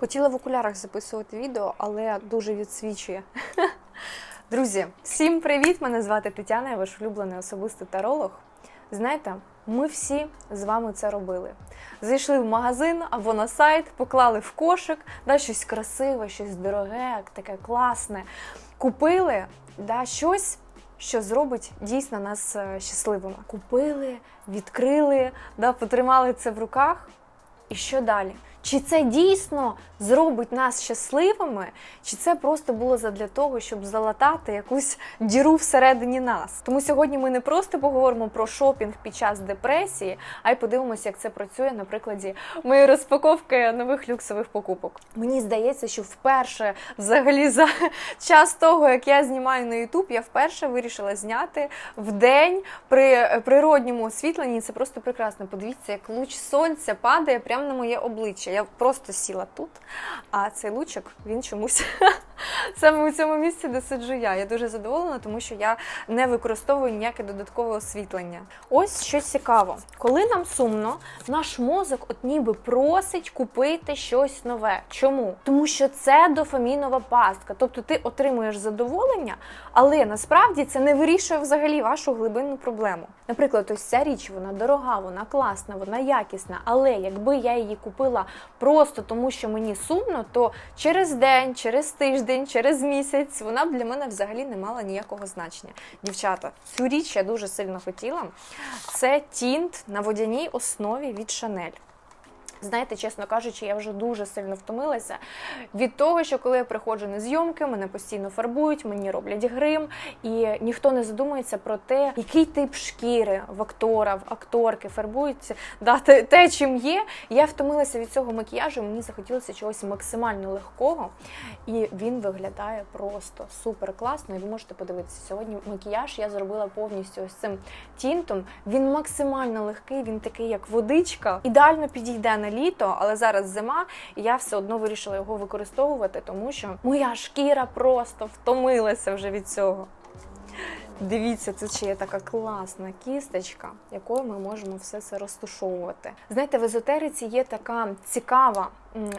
Хотіла в окулярах записувати відео, але дуже відсвічує. Друзі, всім привіт! Мене звати Тетяна, я ваш улюблений особистий таролог. Знаєте, ми всі з вами це робили. Зайшли в магазин або на сайт, поклали в кошик, да, щось красиве, щось дороге, таке класне. Купили да, щось, що зробить дійсно нас е, щасливими. Купили, відкрили, да, потримали це в руках. І що далі? Чи це дійсно зробить нас щасливими, чи це просто було задля того, щоб залатати якусь діру всередині нас? Тому сьогодні ми не просто поговоримо про шопінг під час депресії, а й подивимося, як це працює на прикладі моєї розпаковки нових люксових покупок. Мені здається, що вперше, взагалі, за час того, як я знімаю на YouTube, я вперше вирішила зняти в день при природньому освітленні. Це просто прекрасно. Подивіться, як луч сонця падає прямо на моє обличчя. Я просто сіла тут, а цей лучик він чомусь саме у цьому місці, де сиджу я. Я дуже задоволена, тому що я не використовую ніяке додаткове освітлення. Ось що цікаво, коли нам сумно, наш мозок от ніби просить купити щось нове. Чому? Тому що це дофамінова пастка, тобто ти отримуєш задоволення, але насправді це не вирішує взагалі вашу глибинну проблему. Наприклад, ось ця річ, вона дорога, вона класна, вона якісна, але якби я її купила просто тому, що мені сумно, то через день, через тиждень, через місяць вона б для мене взагалі не мала ніякого значення. Дівчата, цю річ я дуже сильно хотіла. Це тінт на водяній основі від Шанель. Знаєте, чесно кажучи, я вже дуже сильно втомилася від того, що коли я приходжу на зйомки, мене постійно фарбують, мені роблять грим, і ніхто не задумується про те, який тип шкіри в актора, в акторки фарбуються, да, те, те, чим є. Я втомилася від цього макіяжу, мені захотілося чогось максимально легкого, і він виглядає просто супер класно. І ви можете подивитися, сьогодні макіяж я зробила повністю ось цим тінтом. Він максимально легкий, він такий, як водичка. Ідеально підійде на літо, але зараз зима, і я все одно вирішила його використовувати, тому що моя шкіра просто втомилася вже від цього. Дивіться, тут ще є така класна кісточка, якою ми можемо все це розташовувати. Знаєте, в езотериці є така цікава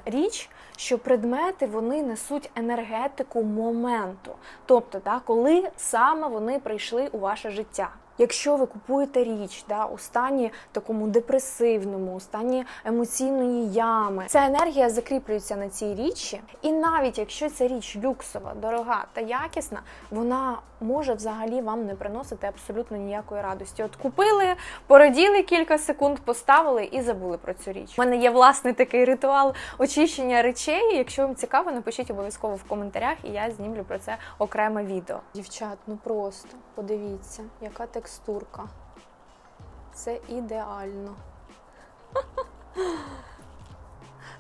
річ, що предмети вони несуть енергетику моменту, тобто, да, коли саме вони прийшли у ваше життя. Якщо ви купуєте річ да, у стані такому депресивному, у стані емоційної ями, ця енергія закріплюється на цій річі, і навіть якщо ця річ люксова, дорога та якісна, вона може взагалі вам не приносити абсолютно ніякої радості. От купили, пораділи кілька секунд, поставили і забули про цю річ. У мене є власний такий ритуал очищення речей. Якщо вам цікаво, напишіть обов'язково в коментарях, і я знімлю про це окреме відео. Дівчат, ну просто подивіться, яка текстурка. Це ідеально.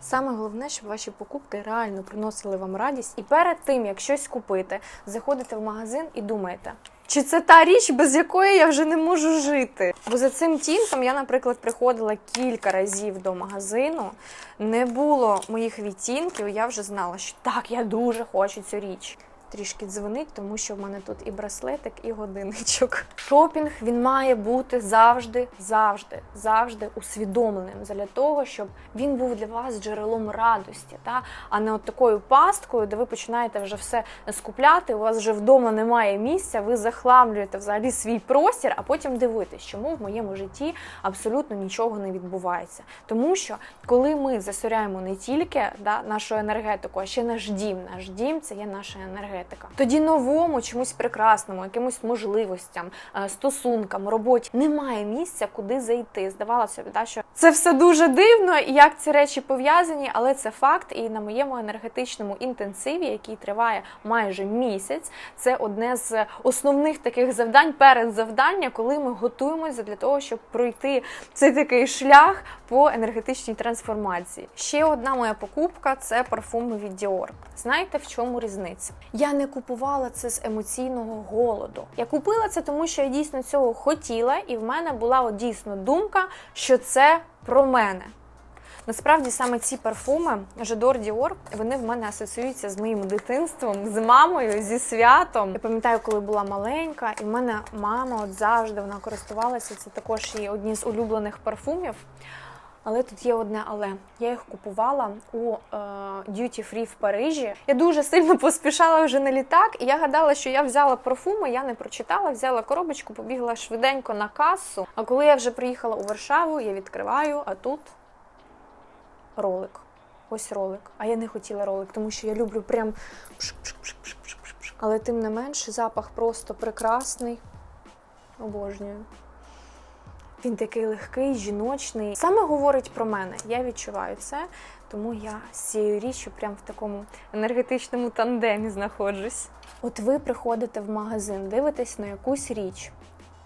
Саме головне, щоб ваші покупки реально приносили вам радість. І перед тим, як щось купити, заходите в магазин і думаєте, чи це та річ, без якої я вже не можу жити? Бо за цим тінтом я, наприклад, приходила кілька разів до магазину, не було моїх відтінків, і я вже знала, що так, я дуже хочу цю річ. Трішки дзвонить, тому що в мене тут і браслетик, і годинничок. Шопінг він має бути завжди, завжди, завжди усвідомленим для того, щоб він був для вас джерелом радості, та а не от такою пасткою, де ви починаєте вже все скупляти. У вас вже вдома немає місця, ви захламлюєте взагалі свій простір, а потім дивитесь, чому в моєму житті абсолютно нічого не відбувається. Тому що коли ми засоряємо не тільки да, нашу енергетику, а ще наш дім. Наш дім це є наша енергетика. Тоді новому, чомусь прекрасному, якимось можливостям, е, стосункам, роботі немає місця, куди зайти. Здавалося б, да, що це все дуже дивно, і як ці речі пов'язані, але це факт. І на моєму енергетичному інтенсиві, який триває майже місяць, це одне з основних таких завдань перед завдання, коли ми готуємося для того, щоб пройти цей такий шлях по енергетичній трансформації. Ще одна моя покупка це парфуми від Dior. Знаєте, в чому різниця? Я не купувала це з емоційного голоду. Я купила це, тому що я дійсно цього хотіла, і в мене була от дійсно думка, що це про мене. Насправді саме ці парфуми Жадор Діор, вони в мене асоціюються з моїм дитинством, з мамою, зі святом. Я пам'ятаю, коли була маленька, і в мене мама от завжди вона користувалася. Це також і одні з улюблених парфумів. Але тут є одне але. Я їх купувала у е, Duty Free в Парижі. Я дуже сильно поспішала вже на літак, і я гадала, що я взяла парфуми, я не прочитала, взяла коробочку, побігла швиденько на касу. А коли я вже приїхала у Варшаву, я відкриваю, а тут ролик. Ось ролик. А я не хотіла ролик, тому що я люблю прям. Але тим не менш, запах просто прекрасний. Обожнюю. Він такий легкий, жіночний. Саме говорить про мене. Я відчуваю це, тому я з цією річчю прям в такому енергетичному тандемі знаходжусь. От ви приходите в магазин, дивитесь на якусь річ.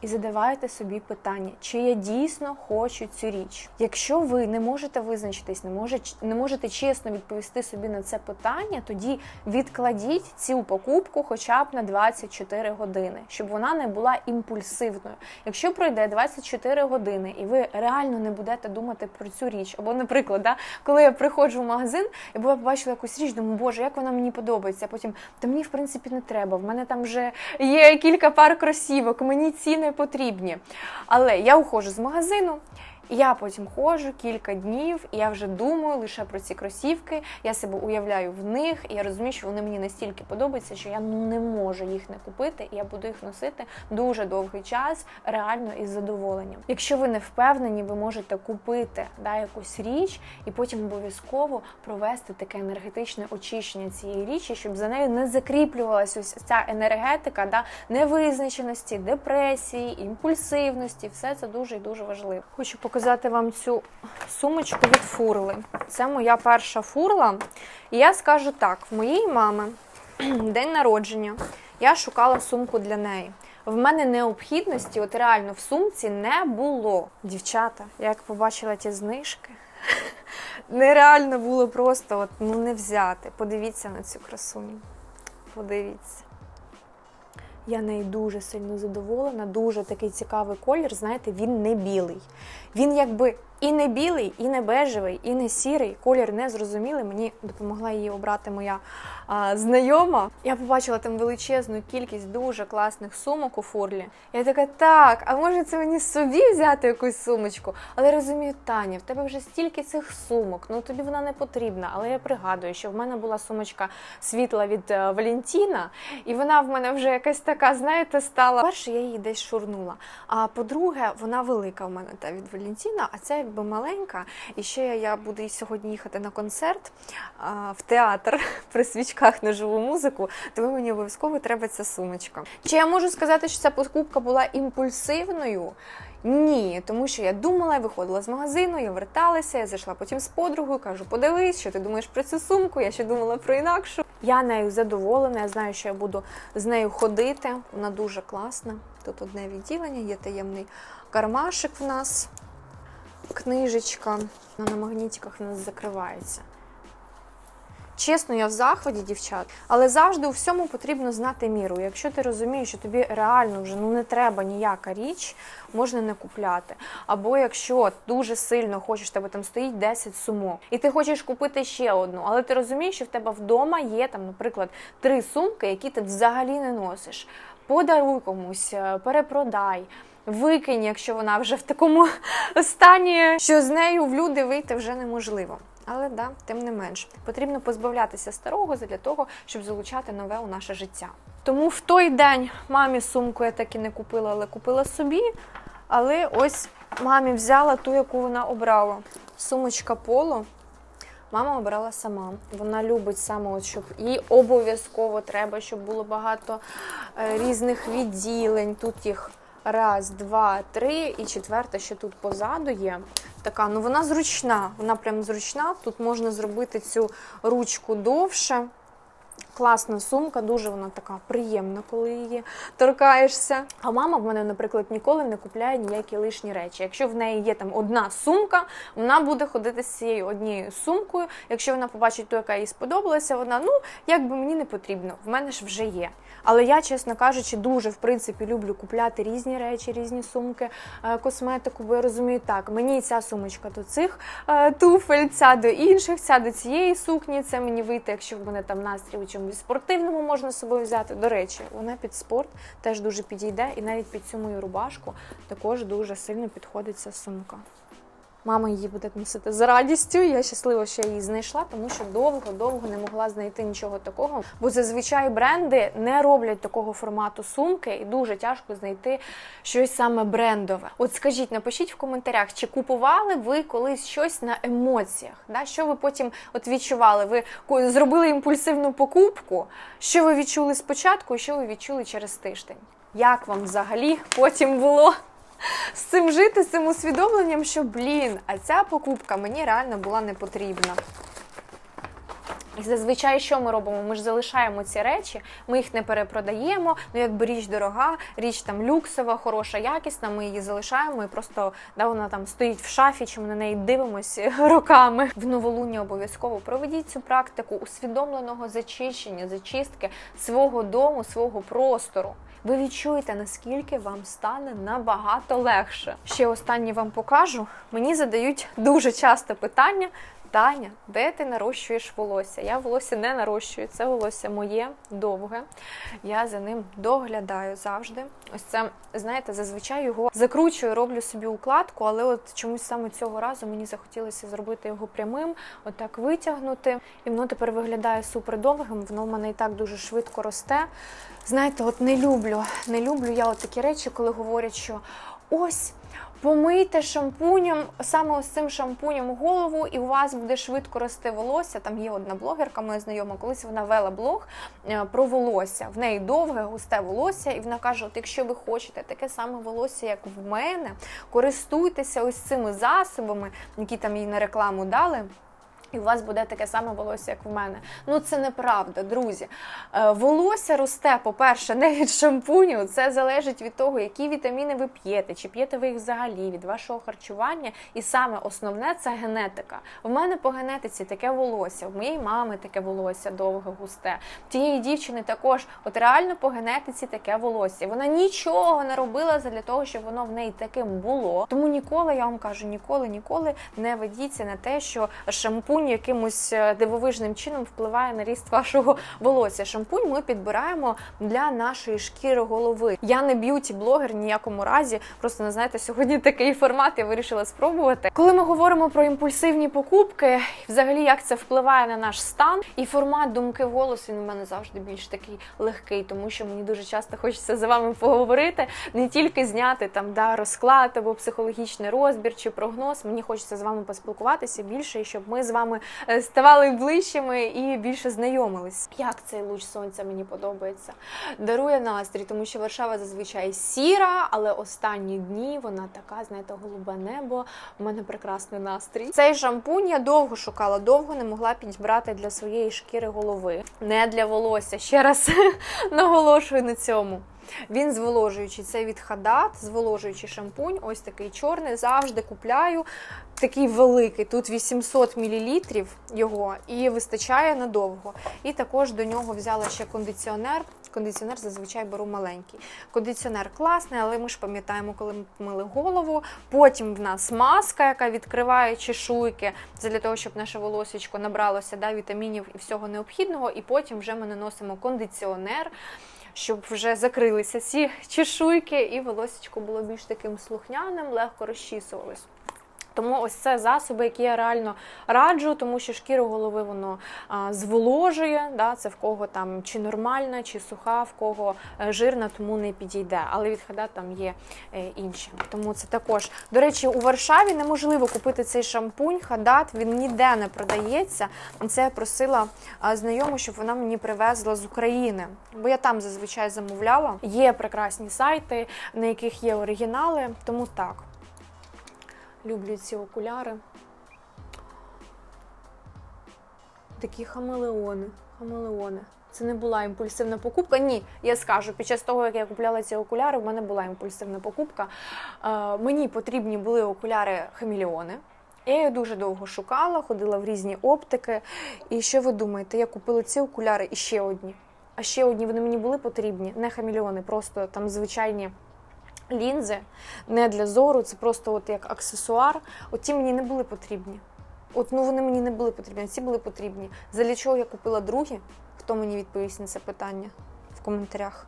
І задаваєте собі питання, чи я дійсно хочу цю річ. Якщо ви не можете визначитись, не можете, не можете чесно відповісти собі на це питання, тоді відкладіть цю покупку хоча б на 24 години, щоб вона не була імпульсивною. Якщо пройде 24 години і ви реально не будете думати про цю річ, або, наприклад, да, коли я приходжу в магазин і була побачила якусь річ, думаю, боже, як вона мені подобається. А потім та мені в принципі не треба. В мене там вже є кілька пар кросівок, мені ці не потрібні. Але я уходжу з магазину. Я потім ходжу кілька днів, і я вже думаю лише про ці кросівки. Я себе уявляю в них, і я розумію, що вони мені настільки подобаються, що я ну не можу їх не купити, і я буду їх носити дуже довгий час, реально із задоволенням. Якщо ви не впевнені, ви можете купити да, якусь річ і потім обов'язково провести таке енергетичне очищення цієї річі, щоб за нею не закріплювалася ось ця енергетика да, невизначеності, депресії, імпульсивності. Все це дуже і дуже важливо. Хочу показати вам цю сумочку від фурли. Це моя перша фурла. І я скажу так: в моєї мами день народження. Я шукала сумку для неї. В мене необхідності, от реально в сумці не було. Дівчата, я як побачила ті знижки, нереально було просто от, ну, не взяти. Подивіться на цю красуню. Подивіться. Я нею дуже сильно задоволена, дуже такий цікавий колір. Знаєте, він не білий. Він якби і не білий, і не бежевий, і не сірий. Колір не зрозумілий. Мені допомогла її обрати моя а, знайома. Я побачила там величезну кількість дуже класних сумок у фурлі. Я така, так, а може це мені собі взяти якусь сумочку? Але розумію, Таня, в тебе вже стільки цих сумок, ну тобі вона не потрібна. Але я пригадую, що в мене була сумочка світла від е, Валентіна, і вона в мене вже якась така, знаєте, стала. Перше, я її десь шурнула. А по-друге, вона велика в мене та від Валентіна, а ця якби маленька. І ще я буду сьогодні їхати на концерт а, в театр при свічках на живу музику, тому мені обов'язково треба ця сумочка. Чи я можу сказати, що ця покупка була імпульсивною? Ні, тому що я думала, я виходила з магазину, я верталася, я зайшла потім з подругою, кажу, подивись, що ти думаєш про цю сумку. Я ще думала про інакшу. Я нею задоволена, я знаю, що я буду з нею ходити. Вона дуже класна. Тут одне відділення, є таємний кармашик в нас, книжечка. Вона на магнітиках в нас закривається. Чесно, я в захваті, дівчат, але завжди у всьому потрібно знати міру. Якщо ти розумієш, що тобі реально вже ну не треба ніяка річ, можна не купляти. Або якщо дуже сильно хочеш, тебе там стоїть 10 сумок, і ти хочеш купити ще одну, але ти розумієш, що в тебе вдома є там, наприклад, три сумки, які ти взагалі не носиш. Подаруй комусь, е, перепродай. Викинь, якщо вона вже в такому стані, що з нею в люди вийти вже неможливо. Але да, тим не менш, потрібно позбавлятися старого для того, щоб залучати нове у наше життя. Тому в той день мамі сумку я так і не купила, але купила собі. Але ось мамі взяла ту, яку вона обрала. Сумочка поло. Мама обрала сама. Вона любить саме, от, щоб їй обов'язково треба, щоб було багато е, різних відділень. Тут їх раз, два, три, і четверта, що тут позаду є. Така, ну вона зручна, вона прям зручна. Тут можна зробити цю ручку довше. Класна сумка, дуже вона така приємна, коли її торкаєшся. А мама в мене, наприклад, ніколи не купляє ніякі лишні речі. Якщо в неї є там одна сумка, вона буде ходити з цією однією сумкою. Якщо вона побачить ту, яка їй сподобалася, вона ну якби мені не потрібно, в мене ж вже є. Але я, чесно кажучи, дуже в принципі люблю купляти різні речі, різні сумки, е, косметику, бо я розумію, так, мені ця сумочка до цих е, туфель, ця до інших, ця до цієї сукні. Це мені вийти, якщо в мене там настрій у в спортивному можна з собою взяти. До речі, вона під спорт теж дуже підійде, і навіть під цю мою рубашку також дуже сильно підходить ця сумка. Мама її буде носити з радістю. Я щаслива, що я її знайшла, тому що довго-довго не могла знайти нічого такого. Бо зазвичай бренди не роблять такого формату сумки, і дуже тяжко знайти щось саме брендове. От скажіть, напишіть в коментарях, чи купували ви колись щось на емоціях? Да? Що ви потім от відчували? Ви зробили імпульсивну покупку? Що ви відчули спочатку, і що ви відчули через тиждень? Як вам взагалі потім було? З цим жити, з цим усвідомленням, що блін, а ця покупка мені реально була не потрібна. І зазвичай, що ми робимо? Ми ж залишаємо ці речі, ми їх не перепродаємо. Ну, якби річ дорога, річ там люксова, хороша, якісна. Ми її залишаємо і просто да, вона там стоїть в шафі, чи ми на неї дивимося роками. В новолунні обов'язково проведіть цю практику усвідомленого зачищення, зачистки свого дому, свого простору. Ви відчуєте, наскільки вам стане набагато легше. Ще останнє вам покажу. Мені задають дуже часто питання. Таня, де ти нарощуєш волосся? Я волосся не нарощую, це волосся моє довге. Я за ним доглядаю завжди. Ось це, знаєте, зазвичай його закручую, роблю собі укладку, але от чомусь саме цього разу мені захотілося зробити його прямим, отак витягнути. І воно тепер виглядає супер довгим. Воно в мене і так дуже швидко росте. Знаєте, от не люблю, не люблю я от такі речі, коли говорять, що ось. Помийте шампунем, саме ось цим шампунем голову, і у вас буде швидко рости волосся. Там є одна блогерка, моя знайома, колись вона вела блог е, про волосся. В неї довге, густе волосся, і вона каже: от якщо ви хочете таке саме волосся, як в мене, користуйтеся ось цими засобами, які там їй на рекламу дали. І у вас буде таке саме волосся, як в мене. Ну це неправда, друзі. Е, волосся росте, по-перше, не від шампуню. Це залежить від того, які вітаміни ви п'єте, чи п'єте ви їх взагалі, від вашого харчування. І саме основне це генетика. В мене по генетиці таке волосся, в моєї мами таке волосся довге, густе. Тієї дівчини також, от реально по генетиці таке волосся. Вона нічого не робила для того, щоб воно в неї таким було. Тому ніколи я вам кажу, ніколи, ніколи не ведіться на те, що шампунь якимось е, дивовижним чином впливає на ріст вашого волосся. Шампунь ми підбираємо для нашої шкіри голови. Я не б'юті-блогер ніякому разі. Просто не знаєте, сьогодні такий формат я вирішила спробувати. Коли ми говоримо про імпульсивні покупки, взагалі як це впливає на наш стан, і формат думки голос він у мене завжди більш такий легкий, тому що мені дуже часто хочеться за вами поговорити, не тільки зняти там да розклад або психологічний розбір чи прогноз. Мені хочеться з вами поспілкуватися більше, і щоб ми з вами е, ставали ближчими і більше знайомились. Як цей луч сонця мені подобається. Дарує настрій, тому що Варшава зазвичай сіра, але останні дні вона така, знаєте, голубе небо. У мене прекрасний настрій. Цей шампунь я довго шукала, довго не могла підібрати для своєї шкіри голови, не для волосся. Ще раз наголошую на цьому. Він зволожуючий. Це від Хадат, зволожуючий шампунь. Ось такий чорний. Завжди купляю. Такий великий. Тут 800 мл його і вистачає надовго. І також до нього взяла ще кондиціонер. Кондиціонер зазвичай беру маленький. Кондиціонер класний, але ми ж пам'ятаємо, коли ми помили голову. Потім в нас маска, яка відкриває чешуйки, для того, щоб наше волосечко набралося да, вітамінів і всього необхідного. І потім вже ми наносимо кондиціонер щоб вже закрилися ці чешуйки, і волосечко було більш таким слухняним, легко розчісувалось. Тому ось це засоби, які я реально раджу, тому що шкіру голови воно а, зволожує. Да, це в кого там чи нормальна, чи суха, в кого е, жирна, тому не підійде. Але від Хадат там є е, інші. Тому це також. До речі, у Варшаві неможливо купити цей шампунь. Хадат він ніде не продається. Це я просила знайому, щоб вона мені привезла з України. Бо я там зазвичай замовляла. Є прекрасні сайти, на яких є оригінали, тому так. Люблю ці окуляри. Такі хамелеони. Хамелеони. Це не була імпульсивна покупка. Ні, я скажу, під час того, як я купляла ці окуляри, в мене була імпульсивна покупка. Е, мені потрібні були окуляри хамелеони. Я їх дуже довго шукала, ходила в різні оптики. І що ви думаєте? Я купила ці окуляри і ще одні. А ще одні вони мені були потрібні, не хамелеони, просто там звичайні лінзи не для зору, це просто от як аксесуар. От ті мені не були потрібні. От ну вони мені не були потрібні, ці були потрібні. Для чого я купила другі? Хто мені відповість на це питання в коментарях?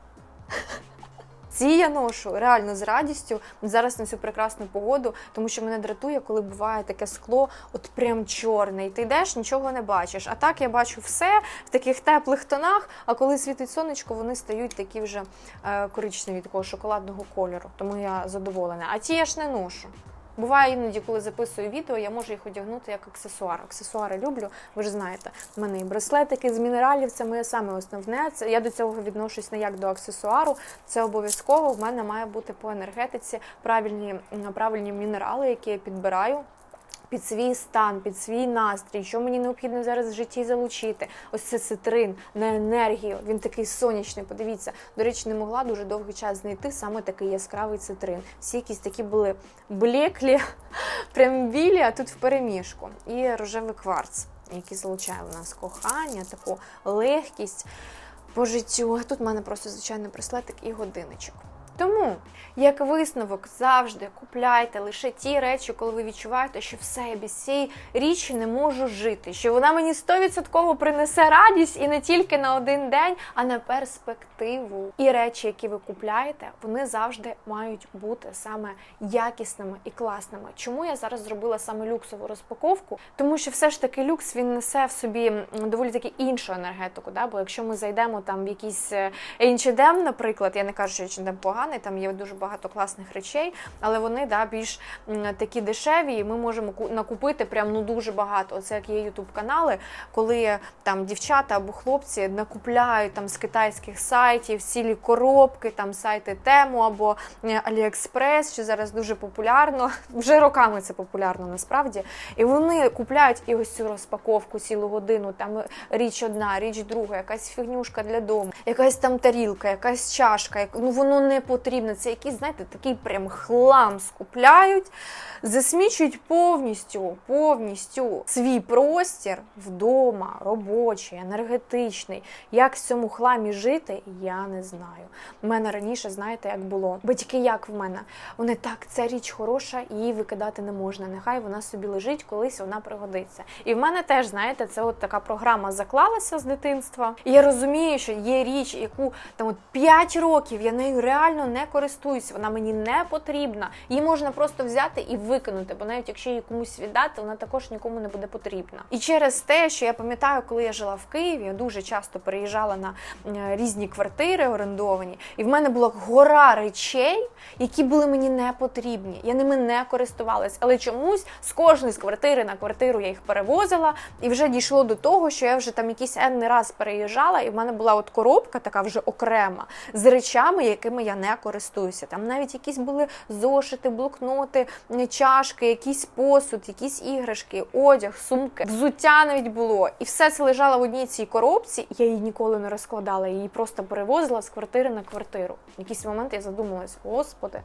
Ці я ношу реально з радістю зараз на цю прекрасну погоду, тому що мене дратує, коли буває таке скло, от прям чорне. І ти йдеш, нічого не бачиш. А так я бачу все в таких теплих тонах. А коли світить сонечко, вони стають такі вже е, коричневі, такого шоколадного кольору. Тому я задоволена. А ті я ж не ношу. Буває іноді, коли записую відео, я можу їх одягнути як аксесуар. Аксесуари люблю, ви ж знаєте. У мене і браслетики з мінералів, це моє саме основне. Це я до цього відношусь не як до аксесуару. Це обов'язково. В мене має бути по енергетиці правильні, правильні мінерали, які я підбираю. Під свій стан, під свій настрій, що мені необхідно зараз в житті залучити. Ось це цитрин на енергію. Він такий сонячний. Подивіться, до речі, не могла дуже довгий час знайти саме такий яскравий цитрин. Всі якісь такі були блеклі, прям білі, а тут в переміжку. І рожевий кварц, який залучає в нас кохання, таку легкість по життю. А тут в мене просто звичайний браслетик і годиночок. Тому, як висновок, завжди купляйте лише ті речі, коли ви відчуваєте, що все, я без цієї річі не можу жити, що вона мені 100% принесе радість і не тільки на один день, а на перспективу. І речі, які ви купляєте, вони завжди мають бути саме якісними і класними. Чому я зараз зробила саме люксову розпаковку? Тому що все ж таки люкс він несе в собі доволі таки іншу енергетику. Да? Бо якщо ми зайдемо там в якийсь е, H&M, наприклад, я не кажу, що H&M поганий, там є дуже багато класних речей, але вони да, більш такі дешеві, і ми можемо ку- накупити прям ну дуже багато. Оце як є ютуб канали, коли там дівчата або хлопці накупляють там з китайських сайтів цілі коробки, там сайти Тему або е, Аліекспрес, що зараз дуже популярно. Вже роками це популярно насправді. І вони купляють і ось цю розпаковку цілу годину. Там річ одна, річ друга, якась фігнюшка для дому, якась там тарілка, якась чашка. Ну воно не потрібно. Це якийсь, знаєте, такий прям хлам скупляють, засмічують повністю, повністю свій простір вдома, робочий, енергетичний. Як в цьому хламі жити, я не знаю. У мене раніше, знаєте, як було. Батьки, як в мене, вони так, ця річ хороша, її викидати не можна. Нехай вона собі лежить, колись вона пригодиться. І в мене теж, знаєте, це от така програма заклалася з дитинства. І я розумію, що є річ, яку там от 5 років я нею реально не користуюсь, вона мені не потрібна. Її можна просто взяти і викинути, бо навіть якщо її комусь віддати, вона також нікому не буде потрібна. І через те, що я пам'ятаю, коли я жила в Києві, я дуже часто переїжджала на е, різні квартири орендовані, і в мене була гора речей, які були мені не потрібні. Я ними не користувалась, але чомусь з кожної з квартири на квартиру я їх перевозила, і вже дійшло до того, що я вже там якийсь енний раз переїжджала, і в мене була от коробка така вже окрема з речами, якими я не користуюся. Там навіть якісь були зошити, блокноти, чашки, якийсь посуд, якісь іграшки, одяг, сумки, взуття навіть було. І все це лежало в одній цій коробці. Я її ніколи не розкладала, її просто перевозила з квартири на квартиру. В якийсь момент я задумалась, господи.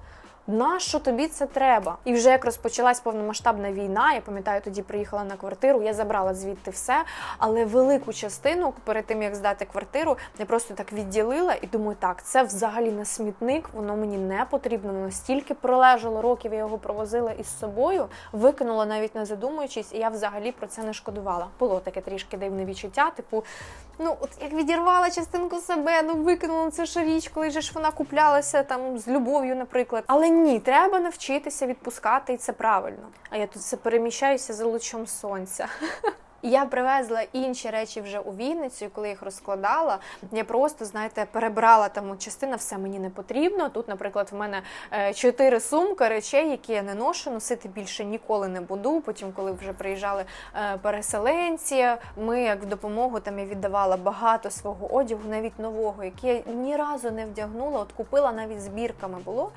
Нащо тобі це треба? І вже як розпочалась повномасштабна війна, я пам'ятаю, тоді приїхала на квартиру, я забрала звідти все, але велику частину перед тим як здати квартиру, я просто так відділила і думаю, так, це взагалі не смітник, воно мені не потрібно. Воно стільки пролежало років, я його провозила із собою, викинула навіть не задумуючись, і я взагалі про це не шкодувала. Було таке трішки дивне відчуття, типу, ну от як відірвала частинку себе, ну викинула це ж річ, коли же ж вона куплялася там з любов'ю, наприклад. Але ні, треба навчитися відпускати, і це правильно. А я тут все переміщаюся за лучом сонця. Я привезла інші речі вже у Вінницю, коли їх розкладала, я просто, знаєте, перебрала там частина, все мені не потрібно. Тут, наприклад, в мене е, чотири сумки речей, які я не ношу, носити більше ніколи не буду. Потім, коли вже приїжджали е, переселенці, ми як в допомогу там я віддавала багато свого одягу, навіть нового, який я ні разу не вдягнула. От купила навіть збірками було.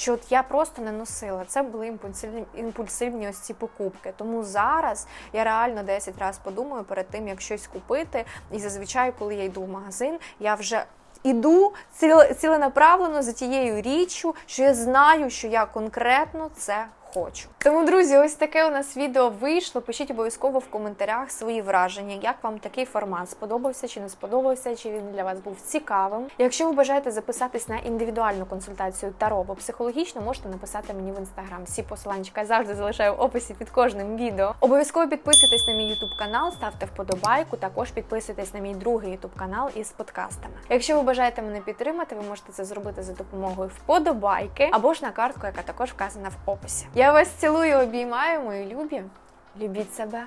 Що от я просто не носила. Це були імпульсивні, імпульсивні ось ці покупки. Тому зараз я реально 10 разів подумаю перед тим, як щось купити. І зазвичай, коли я йду в магазин, я вже іду ціл- ціленаправлено за тією річчю, що я знаю, що я конкретно це хочу. Тому, друзі, ось таке у нас відео вийшло. Пишіть обов'язково в коментарях свої враження, як вам такий формат сподобався чи не сподобався, чи він для вас був цікавим. Якщо ви бажаєте записатись на індивідуальну консультацію таро або психологічно, можете написати мені в інстаграм. Всі посиланчика я завжди залишаю в описі під кожним відео. Обов'язково підписуйтесь на мій ютуб канал, ставте вподобайку. Також підписуйтесь на мій другий ютуб канал із подкастами. Якщо ви бажаєте мене підтримати, ви можете це зробити за допомогою вподобайки або ж на картку, яка також вказана в описі. Я вас цілую, обіймаю, мої любі. Любіть себе.